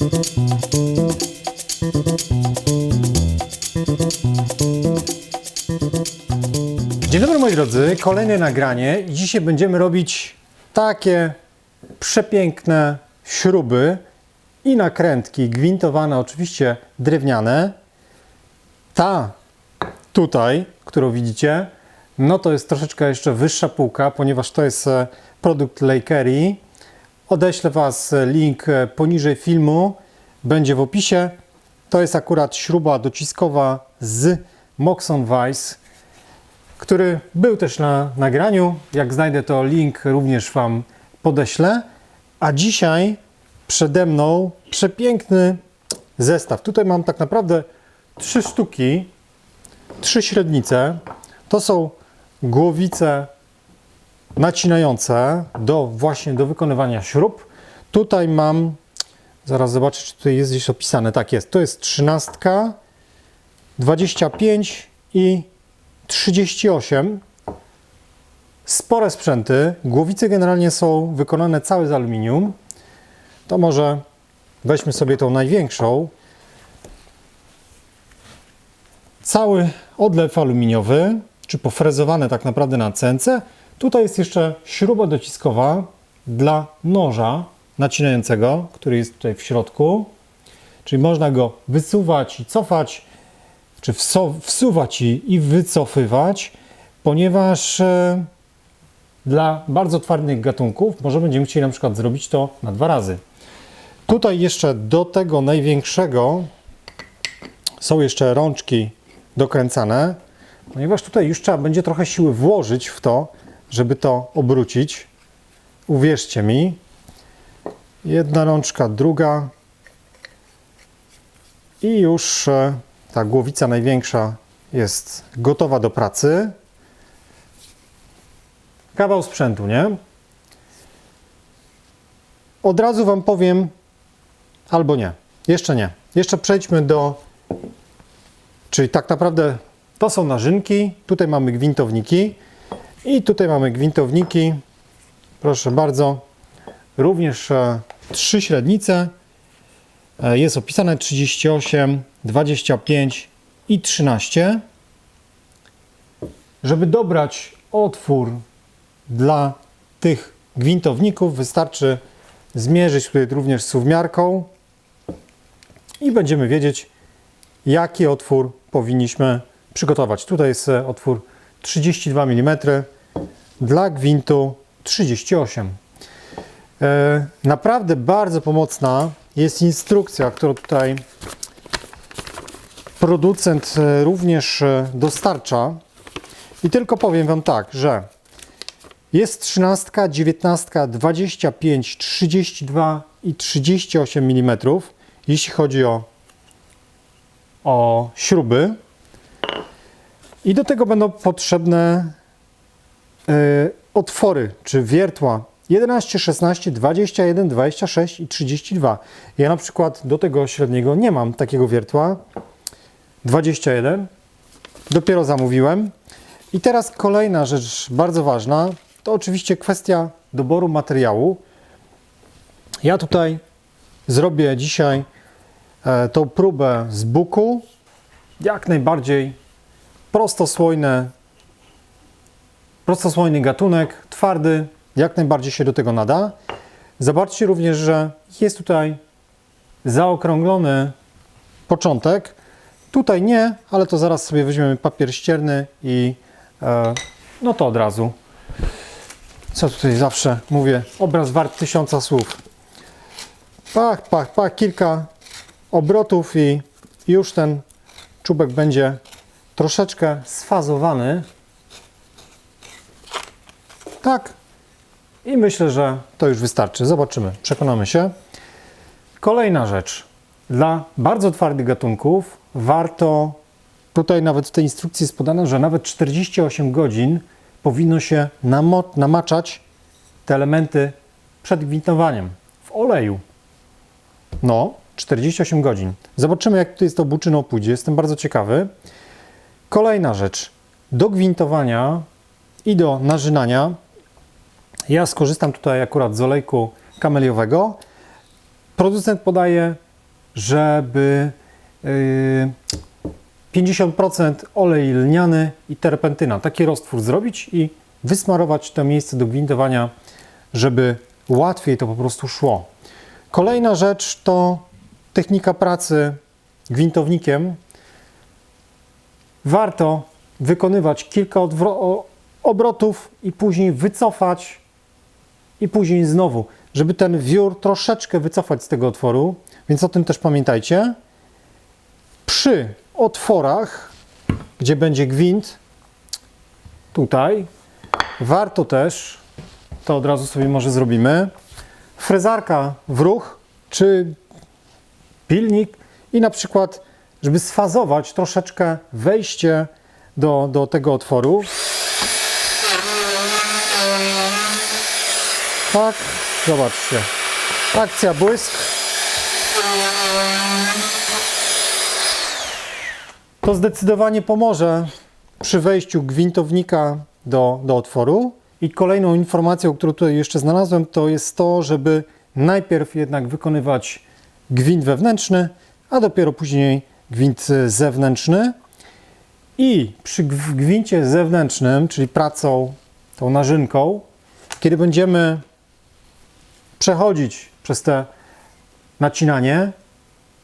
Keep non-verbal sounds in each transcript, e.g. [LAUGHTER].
Dzień dobry moi drodzy, kolejne nagranie. Dzisiaj będziemy robić takie przepiękne śruby i nakrętki gwintowane, oczywiście drewniane. Ta tutaj, którą widzicie, no to jest troszeczkę jeszcze wyższa półka, ponieważ to jest e, produkt Lakery. Odeślę Was link e, poniżej filmu, będzie w opisie. To jest akurat śruba dociskowa z Moxon Vice, który był też na nagraniu. Jak znajdę to link również Wam podeślę. A dzisiaj przede mną przepiękny zestaw. Tutaj mam tak naprawdę trzy sztuki, trzy średnice. To są głowice nacinające do właśnie do wykonywania śrub. Tutaj mam, zaraz zobaczę, czy tutaj jest gdzieś opisane. Tak jest, to jest trzynastka, 25 i 38. Spore sprzęty. Głowice generalnie są wykonane całe z aluminium. To może weźmy sobie tą największą. Cały odlew aluminiowy, czy pofrezowane tak naprawdę na cence. Tutaj jest jeszcze śruba dociskowa dla noża nacinającego, który jest tutaj w środku. Czyli można go wysuwać i cofać, czy wsuwać i, i wycofywać, ponieważ e, dla bardzo twardych gatunków może będziemy chcieli na przykład zrobić to na dwa razy. Tutaj jeszcze do tego największego są jeszcze rączki dokręcane, ponieważ tutaj już trzeba będzie trochę siły włożyć w to, żeby to obrócić. Uwierzcie mi. Jedna rączka, druga. I już e, ta głowica największa jest gotowa do pracy. Kawał sprzętu, nie? Od razu Wam powiem, albo nie, jeszcze nie. Jeszcze przejdźmy do, czyli tak naprawdę to są narzynki, tutaj mamy gwintowniki i tutaj mamy gwintowniki, proszę bardzo, również e, trzy średnice, E, jest opisane 38, 25 i 13. Żeby dobrać otwór dla tych gwintowników, wystarczy zmierzyć tutaj również suwmiarką i będziemy wiedzieć, jaki otwór powinniśmy przygotować. Tutaj jest e, otwór 32 mm dla gwintu 38. E, Naprawdę bardzo pomocna jest instrukcja, którą tutaj producent e, również e, dostarcza. I tylko powiem Wam tak, że jest 13, 19, 25, 32 i 38 mm, jeśli chodzi o, o śruby. I do tego będą potrzebne e, otwory czy wiertła 11, 16, 21, 26 i 32. Ja na przykład do tego średniego nie mam takiego wiertła. 21. Dopiero zamówiłem. I teraz kolejna rzecz bardzo ważna, to oczywiście kwestia doboru materiału. Ja tutaj zrobię dzisiaj e, tą próbę z buku. Jak najbardziej prostosłojne, prostosłojny gatunek, twardy, jak najbardziej się do tego nada. Zobaczcie również, że jest tutaj zaokrąglony początek. Tutaj nie, ale to zaraz sobie weźmiemy papier ścierny i e, no to od razu. Co tutaj zawsze mówię, obraz wart tysiąca słów. Pach, pach, pach, kilka obrotów i już ten czubek będzie troszeczkę sfazowany. Tak, i myślę, że to już wystarczy. Zobaczymy, przekonamy się. Kolejna rzecz. Dla bardzo twardych gatunków warto, tutaj nawet w tej instrukcji jest podane, że nawet 48 godzin powinno się namaczać te elementy przed gwintowaniem w oleju. No, 48 godzin. Zobaczymy, jak tutaj z tą buczyną pójdzie. Jestem bardzo ciekawy. Kolejna rzecz. Do gwintowania i do narzynania ja skorzystam tutaj akurat z olejku kameliowego. Producent podaje żeby yy, 50% olej lniany i terpentyna. Taki roztwór zrobić i wysmarować to miejsce do gwintowania, żeby łatwiej to po prostu szło. Kolejna rzecz to technika pracy gwintownikiem. Warto wykonywać kilka obrotów i później wycofać i później znowu, żeby ten wiór troszeczkę wycofać z tego otworu, więc o tym też pamiętajcie. Przy otworach, gdzie będzie gwint, tutaj, warto też, to od razu sobie może zrobimy, frezarka w ruch, czy pilnik i na przykład, żeby sfazować troszeczkę wejście do, do tego otworu. Tak, zobaczcie. Akcja błysk. To zdecydowanie pomoże przy wejściu gwintownika do, do otworu. I kolejną informacją, którą tutaj jeszcze znalazłem, to jest to, żeby najpierw jednak wykonywać gwint wewnętrzny, a dopiero później gwint zewnętrzny. I przy gw- gwincie zewnętrznym, czyli pracą tą narzynką, kiedy będziemy przechodzić przez te nacinanie,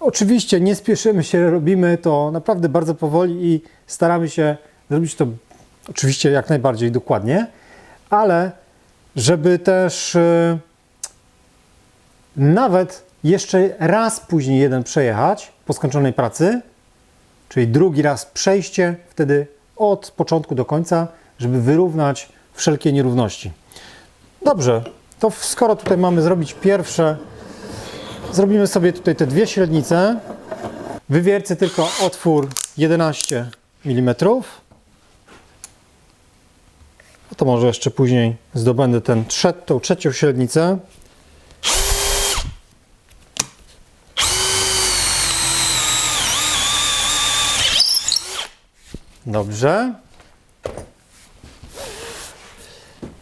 oczywiście nie spieszymy się, robimy to naprawdę bardzo powoli i staramy się zrobić to oczywiście jak najbardziej dokładnie, ale żeby też e, nawet jeszcze raz później jeden przejechać po skończonej pracy, czyli drugi raz przejście, wtedy od początku do końca, żeby wyrównać wszelkie nierówności. Dobrze, to skoro tutaj mamy zrobić pierwsze, zrobimy sobie tutaj te dwie średnice. Wywiercę tylko otwór 11 mm. A to może jeszcze później zdobędę ten, tą trzecią średnicę. Dobrze.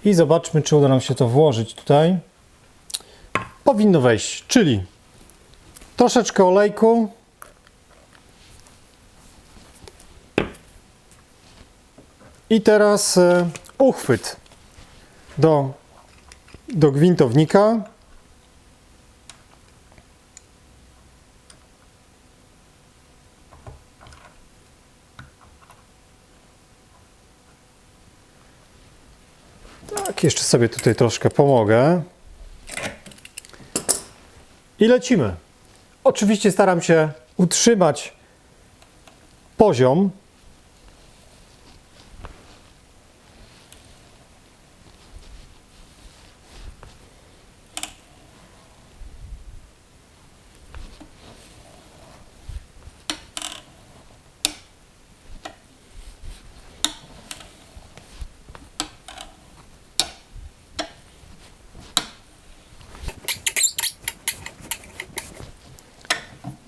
I zobaczmy, czy uda nam się to włożyć tutaj. Powinno wejść, czyli troszeczkę olejku. I teraz e, uchwyt do, do gwintownika. Tak, jeszcze sobie tutaj troszkę pomogę. I lecimy. Oczywiście staram się utrzymać poziom.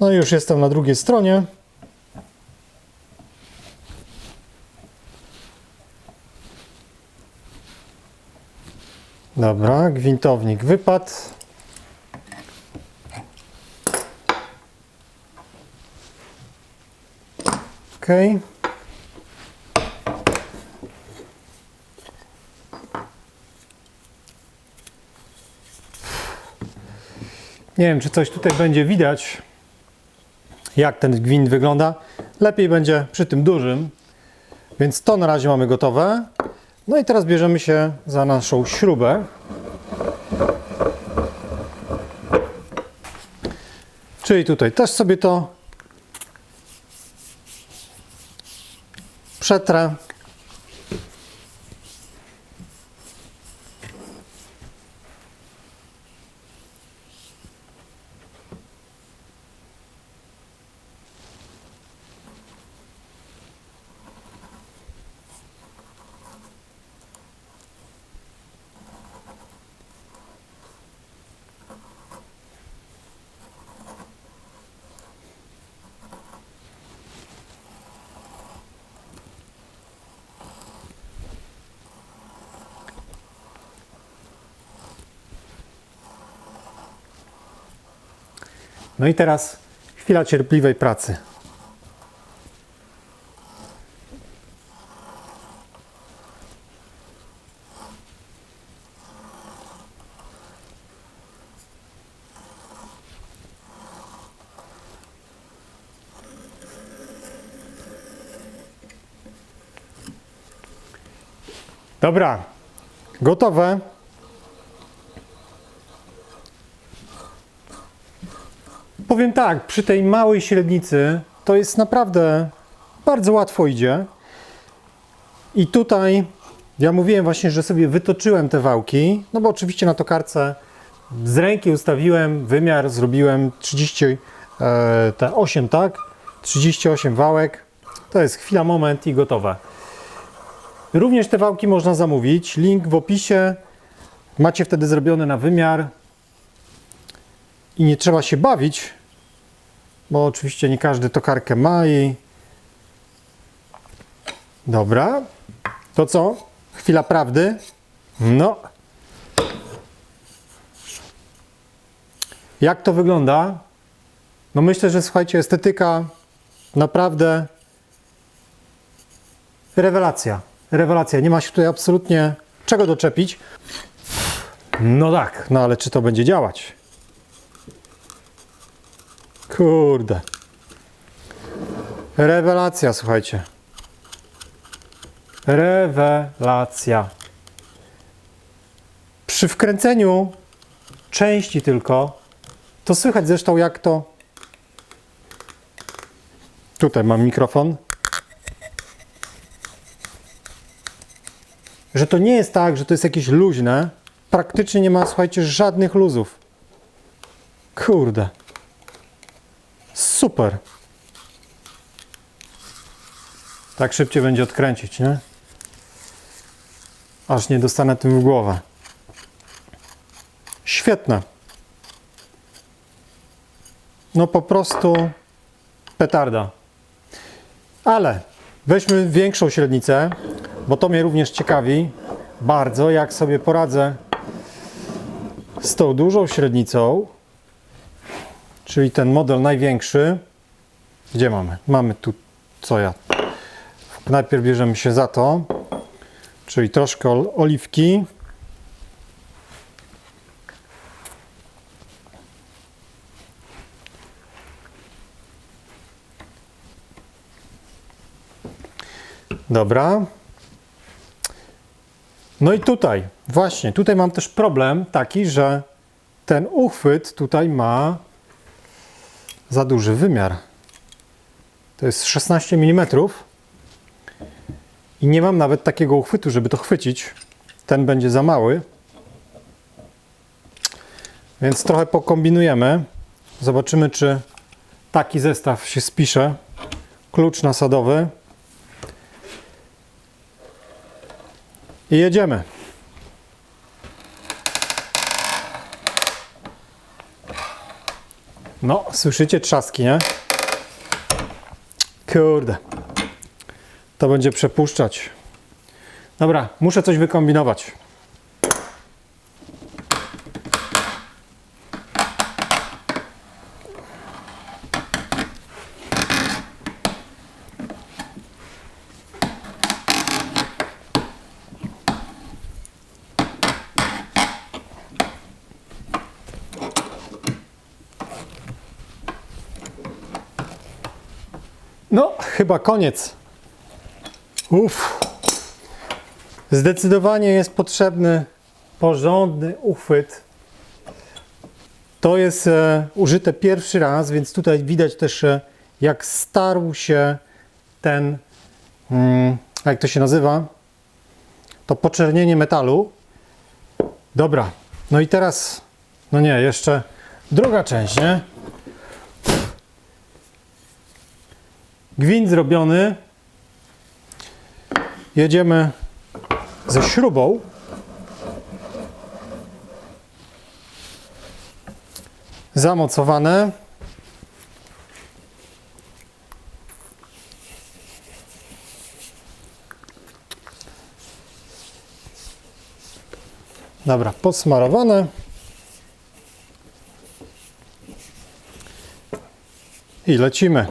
No i już jestem na drugiej stronie. Dobra, gwintownik wypadł. Ok. Nie wiem, czy coś tutaj będzie widać jak ten gwint wygląda. Lepiej będzie przy tym dużym, więc to na razie mamy gotowe. No i teraz bierzemy się za naszą śrubę. Czyli tutaj też sobie to przetrę. No i teraz Chwila cierpliwej pracy. Dobra, gotowe. Powiem tak, przy tej małej średnicy to jest naprawdę bardzo łatwo idzie. I tutaj ja mówiłem właśnie, że sobie wytoczyłem te wałki, no bo oczywiście na tokarce z ręki ustawiłem, wymiar zrobiłem 30, e, te 8, tak? 38 wałek. To jest chwila, moment i gotowe. Również te wałki można zamówić. Link w opisie. Macie wtedy zrobione na wymiar. I nie trzeba się bawić, bo oczywiście nie każdy tokarkę ma i... Dobra. To co? Chwila prawdy. No. Jak to wygląda? No myślę, że słuchajcie, estetyka naprawdę rewelacja. Rewelacja. Nie ma się tutaj absolutnie czego doczepić. No tak, no ale czy to będzie działać? Kurde. Rewelacja, słuchajcie. Rewelacja. Przy wkręceniu części tylko, to słychać zresztą jak to. Tutaj mam mikrofon. Że to nie jest tak, że to jest jakieś luźne. Praktycznie nie ma, słuchajcie, żadnych luzów. Kurde. Super. Tak szybciej będzie odkręcić, nie? Aż nie dostanę tym w głowę. Świetne. No po prostu petarda. Ale weźmy większą średnicę, bo to mnie również ciekawi bardzo, jak sobie poradzę z tą dużą średnicą, czyli ten model największy. Gdzie mamy? Mamy tu, co ja? Najpierw bierzemy się za to, czyli troszkę ol- oliwki. Dobra. No i tutaj, właśnie, tutaj mam też problem taki, że ten uchwyt tutaj ma za duży wymiar. To jest 16 mm i nie mam nawet takiego uchwytu, żeby to chwycić. Ten będzie za mały. Więc trochę pokombinujemy. Zobaczymy, czy taki zestaw się spisze. Klucz nasadowy. I jedziemy. No, słyszycie trzaski, nie? Kurde. To będzie przepuszczać. Dobra, muszę coś wykombinować. No, chyba koniec. Uff. Zdecydowanie jest potrzebny porządny uchwyt. To jest e, użyte pierwszy raz, więc tutaj widać też, e, jak starł się ten, mm, jak to się nazywa, to poczernienie metalu. Dobra, no i teraz, no nie, jeszcze druga część, nie? Gwint zrobiony. Jedziemy ze śrubą. Zamocowane. Dobra, podsmarowane. I lecimy.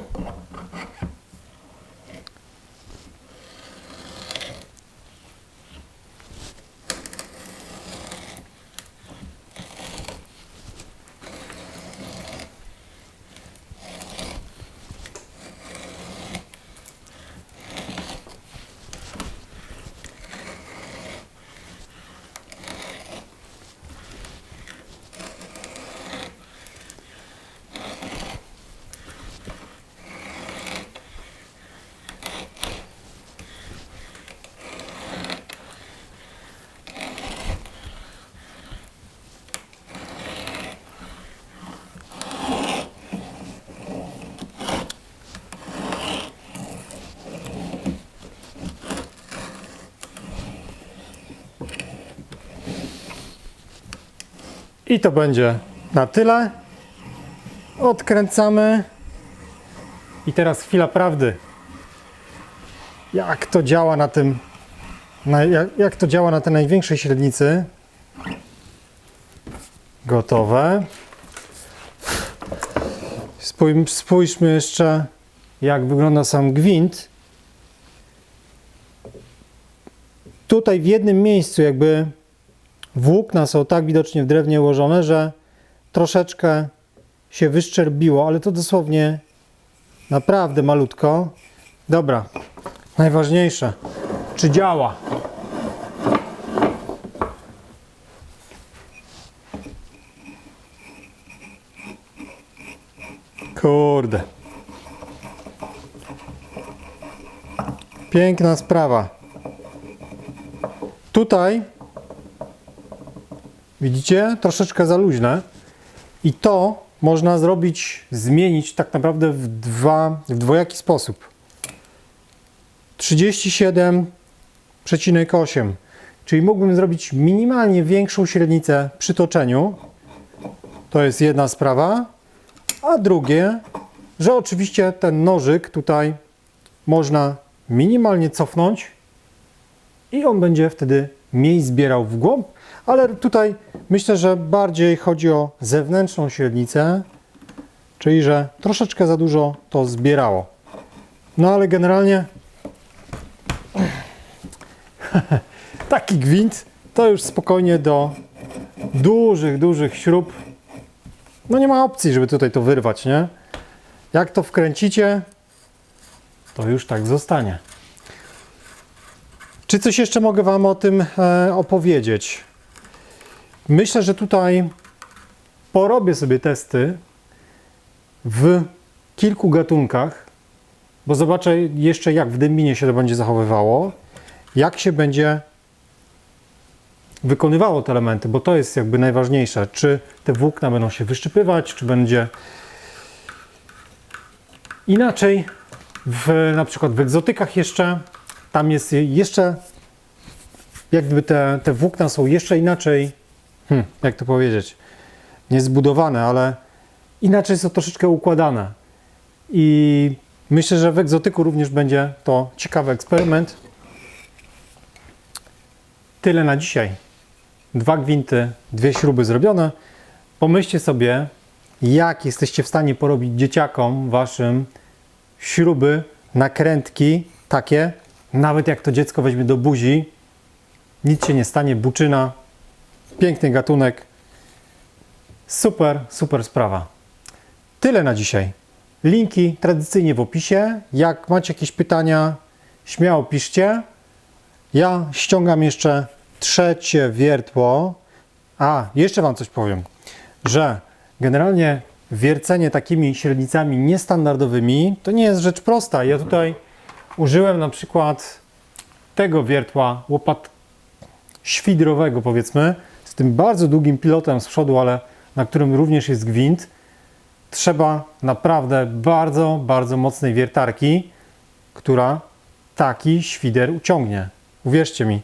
I to będzie na tyle. Odkręcamy. I teraz chwila prawdy. Jak to działa na tym, na, jak, jak to działa na tej największej średnicy? Gotowe. Spójrz, spójrzmy jeszcze, jak wygląda sam gwint. Tutaj w jednym miejscu jakby włókna są tak widocznie w drewnie ułożone, że troszeczkę się wyszczerbiło, ale to dosłownie naprawdę malutko. Dobra, najważniejsze, czy działa? Kurde. Piękna sprawa. Tutaj Widzicie? Troszeczkę za luźne. I to można zrobić, zmienić tak naprawdę w, dwa, w dwojaki sposób. 37,8. Czyli mógłbym zrobić minimalnie większą średnicę przy toczeniu. To jest jedna sprawa. A drugie, że oczywiście ten nożyk tutaj można minimalnie cofnąć i on będzie wtedy mniej zbierał w głąb, ale tutaj myślę, że bardziej chodzi o zewnętrzną średnicę, czyli że troszeczkę za dużo to zbierało. No ale generalnie [LAUGHS] taki gwint to już spokojnie do dużych, dużych śrub. No nie ma opcji, żeby tutaj to wyrwać, nie? Jak to wkręcicie, to już tak zostanie. Czy coś jeszcze mogę Wam o tym e, opowiedzieć? Myślę, że tutaj porobię sobie testy w kilku gatunkach, bo zobaczę jeszcze jak w dębinie się to będzie zachowywało, jak się będzie wykonywało te elementy, bo to jest jakby najważniejsze. Czy te włókna będą się wyszczypywać, czy będzie inaczej. W, na przykład w egzotykach jeszcze, tam jest jeszcze, jakby te, te włókna są jeszcze inaczej hmm, jak to powiedzieć, nie zbudowane, ale inaczej są troszeczkę układane. I myślę, że w egzotyku również będzie to ciekawy eksperyment. Tyle na dzisiaj. Dwa gwinty, dwie śruby zrobione. Pomyślcie sobie, jak jesteście w stanie porobić dzieciakom waszym śruby, nakrętki takie, nawet jak to dziecko weźmie do buzi, nic się nie stanie, buczyna Piękny gatunek. Super, super sprawa. Tyle na dzisiaj. Linki tradycyjnie w opisie. Jak macie jakieś pytania, śmiało piszcie. Ja ściągam jeszcze trzecie wiertło. A, jeszcze Wam coś powiem, że generalnie wiercenie takimi średnicami niestandardowymi to nie jest rzecz prosta. Ja tutaj użyłem na przykład tego wiertła łopat świdrowego powiedzmy, tym bardzo długim pilotem z przodu, ale na którym również jest gwint, trzeba naprawdę bardzo, bardzo mocnej wiertarki, która taki świder uciągnie. Uwierzcie mi,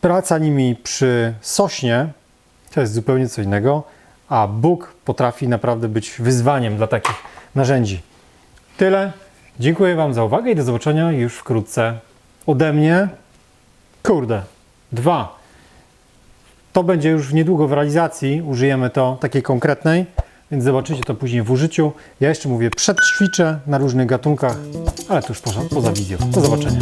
praca nimi przy sośnie to jest zupełnie co innego, a Bóg potrafi naprawdę być wyzwaniem dla takich narzędzi. Tyle. Dziękuję Wam za uwagę i do zobaczenia już wkrótce ode mnie. Kurde, dwa. To będzie już niedługo w realizacji, użyjemy to takiej konkretnej, więc zobaczycie to później w użyciu. Ja jeszcze mówię, przedćwiczę na różnych gatunkach, ale to już poza, poza wizją. Do zobaczenia.